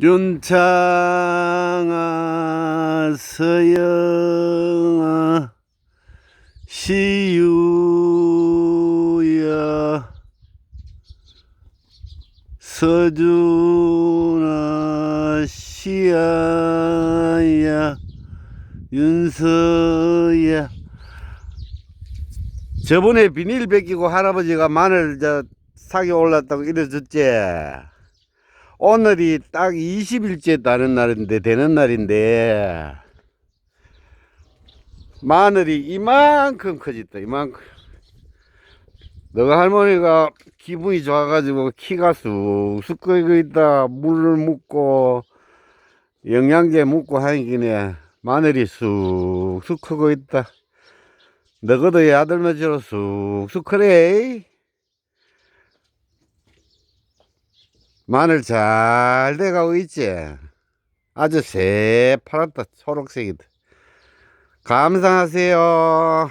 윤창아 서영아 시유야 서준아 시아야. 윤서야. 저번에 비닐 벗기고 할아버지가 마늘 저 사기 올랐다고 이래줬지 오늘이 딱 20일째 다는 날인데 되는 날인데 마늘이 이만큼 커졌다 이만큼. 너가 할머니가 기분이 좋아가지고 키가 쑥쑥 커지고 있다 물을 묻고 영양제 묻고 하니까 마늘이 쑥쑥 크고 있다. 너희도 아들며처럼 쑥쑥 크래 마늘 잘 돼가고 있지? 아주 새파랗다 초록색이다. 감사하세요